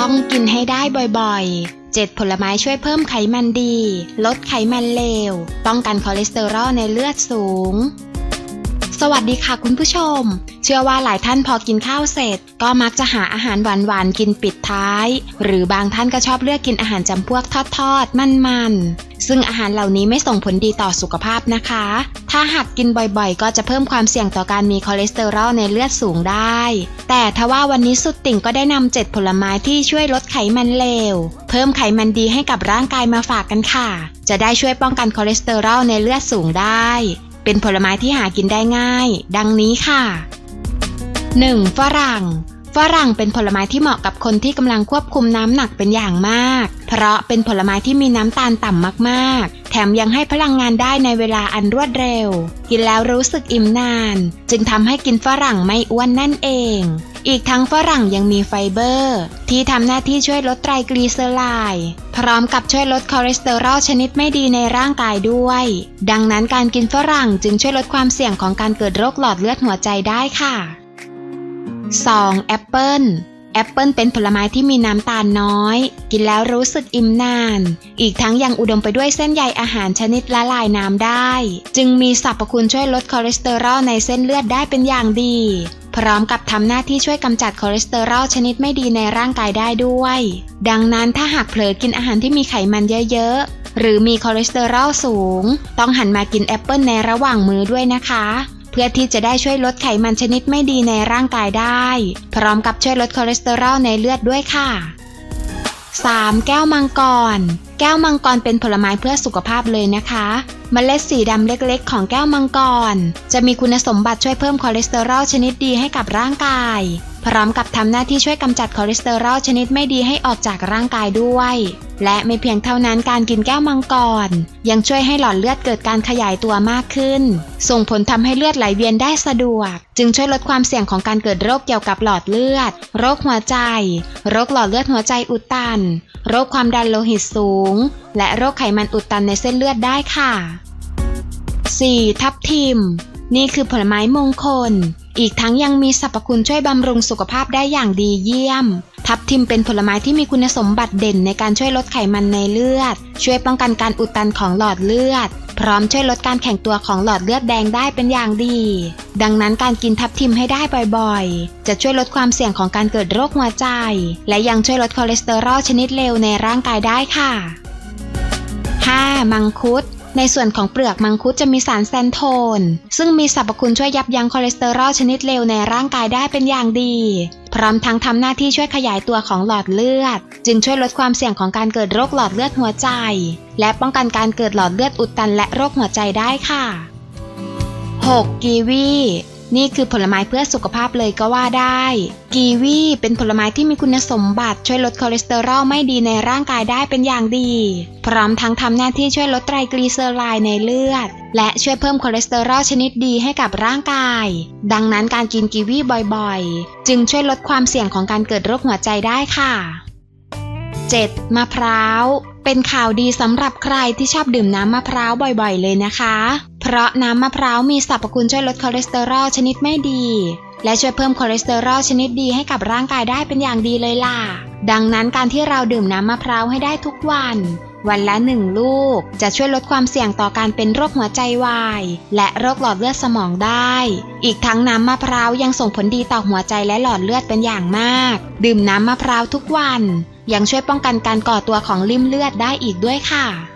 ต้องกินให้ได้บ่อยๆ 7 ผลไม้ช่วยเพิ่มไขมันดี ลดไขมันเลว ป้องกันคอเลสเตอรอลในเลือดสูง สวัสดีค่ะคุณผู้ชม เชื่อว่าหลายท่านพอกินข้าวเสร็จ ก็มักจะหาอาหารหวานๆกินปิดท้าย หรือบางท่านก็ชอบเลือกกินอาหารจำพวกทอดๆ มันๆ ซึ่งอาหารเหล่านี้ไม่ส่งผลดีต่อสุขภาพนะคะ ถ้าหากกินบ่อยๆ ก็จะเพิ่มความเสี่ยงต่อการมีคอเลสเตอรอลในเลือดสูงได้ แต่ทว่าวันนี้สุดติ่งก็ได้นำ7ผลไม้ที่ช่วยลดไขมันเลว เพิ่มไขมันดีให้กับร่างกายมาฝากกันค่ะ จะได้ช่วยป้องกันคอเลสเตอรอลในเลือดสูงได้ เป็นผลไม้ที่หากินได้ง่าย ดังนี้ค่ะ 1. ฝรั่ง ฝรั่งเป็นผลไม้ที่เหมาะกับคนที่กำลังควบคุมน้ำหนักเป็นอย่างมาก เพราะเป็นผลไม้ที่มีน้ำตาลต่ำมากๆ แถมยังให้พลังงานได้ในเวลาอันรวดเร็ว กินแล้วรู้สึกอิ่มนาน จึงทำให้กินฝรั่งไม่อ้วนนั่นเอง อีกทั้งฝรั่งยังมีไฟเบอร์ ที่ทำหน้าที่ช่วยลดไตรกลีเซอไรด์พร้อมกับช่วยลดคอเลสเตอรอลชนิดไม่ดีในร่างกายด้วย ดังนั้นการกินฝรั่งจึงช่วยลดความเสี่ยงของการเกิดโรคหลอดเลือดหัวใจได้ค่ะ 2. แอปเปิลแอปเปิลเป็นผลไม้ที่มีน้ำตาลน้อย กินแล้วรู้สึกอิ่มนาน อีกทั้งยังอุดมไปด้วยเส้นใยอาหารชนิดละลายน้ำได้ จึงมีสรรพคุณช่วยลดคอเลสเตอรอลในเส้นเลือดได้เป็นอย่างดี พร้อมกับทำหน้าที่ช่วยกำจัดคอเลสเตอรอลชนิดไม่ดีในร่างกายได้ด้วย ดังนั้นถ้าหากเผลอกินอาหารที่มีไขมันเยอะๆ หรือมีคอเลสเตอรอลสูง ต้องหันมากินแอปเปิลในระหว่างมื้อด้วยนะคะ เพื่อที่จะได้ช่วยลดไขมันชนิดไม่ดีในร่างกายได้ พร้อมกับช่วยลดคอเลสเตอรอลในเลือดด้วยค่ะ 3. แก้วมังกร แก้วมังกรเป็นผลไม้เพื่อสุขภาพเลยนะคะเมล็ดสีดำเล็กๆ ของแก้วมังกร จะมีคุณสมบัติช่วยเพิ่มคอเลสเตอรอลชนิดดีให้กับร่างกาย พร้อมกับทำหน้าที่ช่วยกำจัดคอเลสเตอรอลชนิดไม่ดีให้ออกจากร่างกายด้วย และไม่เพียงเท่านั้นการกินแก้วมังกร ยังช่วยให้หลอดเลือดเกิดการขยายตัวมากขึ้น ส่งผลทำให้เลือดไหลเวียนได้สะดวก จึงช่วยลดความเสี่ยงของการเกิดโรคเกี่ยวกับหลอดเลือด โรคหัวใจ โรคหลอดเลือดหัวใจอุดตัน โรคความดันโลหิตสูง และโรคไขมันอุดตันในเส้นเลือดได้ค่ะ 4. ทับทิม นี่คือผลไม้มงคล อีกทั้งยังมีสรรพคุณช่วยบำรุงสุขภาพได้อย่างดีเยี่ยม ทับทิมเป็นผลไม้ที่มีคุณสมบัติเด่นในการช่วยลดไขมันในเลือด ช่วยป้องกันการอุดตันของหลอดเลือด พร้อมช่วยลดการแข็งตัวของหลอดเลือดแดงได้เป็นอย่างดี ดังนั้นการกินทับทิมให้ได้บ่อยๆ จะช่วยลดความเสี่ยงของการเกิดโรคหัวใจ และยังช่วยลดคอเลสเตอรอลชนิดเลวในร่างกายได้ค่ะ 5. มังคุด ในส่วนของเปลือกมังคุดจะมีสารแซนโทน ซึ่งมีสรรพคุณช่วยยับยั้งคอเลสเตอรอลชนิดเลวในร่างกายได้เป็นอย่างดี พร้อมทั้งทำหน้าที่ช่วยขยายตัวของหลอดเลือด จึงช่วยลดความเสี่ยงของการเกิดโรคหลอดเลือดหัวใจ และป้องกันการเกิดหลอดเลือดอุดตันและโรคหัวใจได้ค่ะ 6. กีวี นี่คือผลไม้เพื่อสุขภาพเลยก็ว่าได้ กีวีเป็นผลไม้ที่มีคุณสมบัติช่วยลดคอเลสเตอรอลไม่ดีในร่างกายได้เป็นอย่างดี พร้อมทั้งทำหน้าที่ช่วยลดไตรกลีเซอไรด์ในเลือด และช่วยเพิ่มคอเลสเตอรอลชนิดดีให้กับร่างกาย ดังนั้นการกินกีวีบ่อยๆ จึงช่วยลดความเสี่ยงของการเกิดโรคหัวใจได้ค่ะ 7. มะพร้าว เป็นข่าวดีสำหรับใครที่ชอบดื่มน้ำมะพร้าวบ่อยๆ เลยนะคะ เพราะน้ำมะพร้าวมีสรรพคุณช่วยลดคอเลสเตอรอลชนิดไม่ดี และช่วยเพิ่มคอเลสเตอรอลชนิดดีให้กับร่างกายได้เป็นอย่างดีเลยล่ะ ดังนั้นการที่เราดื่มน้ำมะพร้าวให้ได้ทุกวัน วันละหนึ่งลูก จะช่วยลดความเสี่ยงต่อการเป็นโรคหัวใจวาย และโรคหลอดเลือดสมองได้ อีกทั้งน้ำมะพร้าวยังส่งผลดีต่อหัวใจและหลอดเลือดเป็นอย่างมาก ดื่มน้ำมะพร้าวทุกวัน ยังช่วยป้องกันการก่อตัวของลิ่มเลือดได้อีกด้วยค่ะ